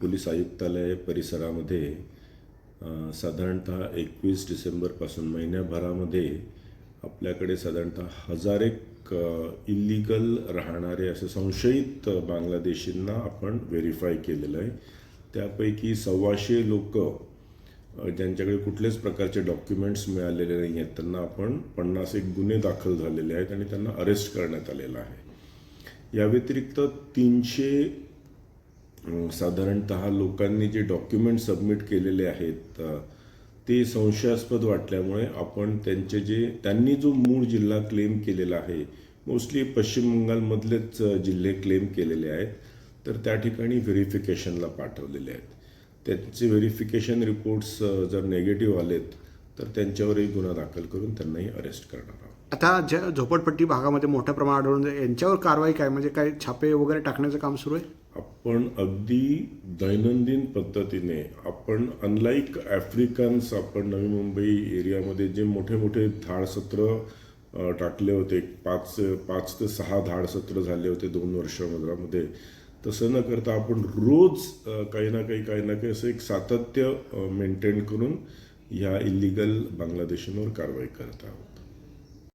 Police आयुक्तालय परिसरामध्ये साधारणतः एकवीस डिसेंबरपासून महिन्याभरामध्ये आपल्याकडे साधारणतः हजार एक इलिगल राहणारे असे संशयित बांगलादेशींना आपण व्हेरीफाय केलेलं आहे. त्यापैकी सव्वाशे लोक ज्यांच्याकडे कुठल्याच प्रकारचे डॉक्युमेंट्स मिळालेले नाही आहेत त्यांना आपण पन्नास एक गुन्हे दाखल झालेले आहेत आणि त्यांना अरेस्ट करण्यात आलेलं आहे. या व्यतिरिक्त तीनशे साधारणतः लोकांनी जे डॉक्युमेंट सबमिट केलेले आहेत ते संशयास्पद वाटल्यामुळे आपण त्यांचे जे त्यांनी जो मूळ जिल्हा क्लेम केलेला आहे मोस्टली पश्चिम बंगालमधलेच जिल्हे क्लेम केलेले आहेत तर त्या ठिकाणी व्हेरिफिकेशनला पाठवलेले आहेत. त्यांचे व्हेरिफिकेशन रिपोर्ट्स जर नेगेटिव्ह आलेत तर त्यांच्यावरही गुन्हा दाखल करून त्यांनाही अरेस्ट करणार आहोत. आता ज्या झोपडपट्टी भागामध्ये मोठ्या प्रमाणात आढळून जाईल, यांच्यावर कारवाई काय? म्हणजे काय छापे वगैरे टाकण्याचं काम सुरू आहे? आपण अगदी दैनंदिन पद्धतीने आपण अनलाईक आफ्रिकन्स आपण नवी मुंबई एरियामध्ये जे मोठे मोठे धाडसत्र टाकले होते पाच पाच ते सहा धाडसत्र झाले होते दोन वर्षामध्ये तसं न करता आपण रोज काही ना काही काही ना काही असं एक सातत्य मेंटेन करून ह्या इलिगल बांगलादेशींवर कारवाई करत आहोत.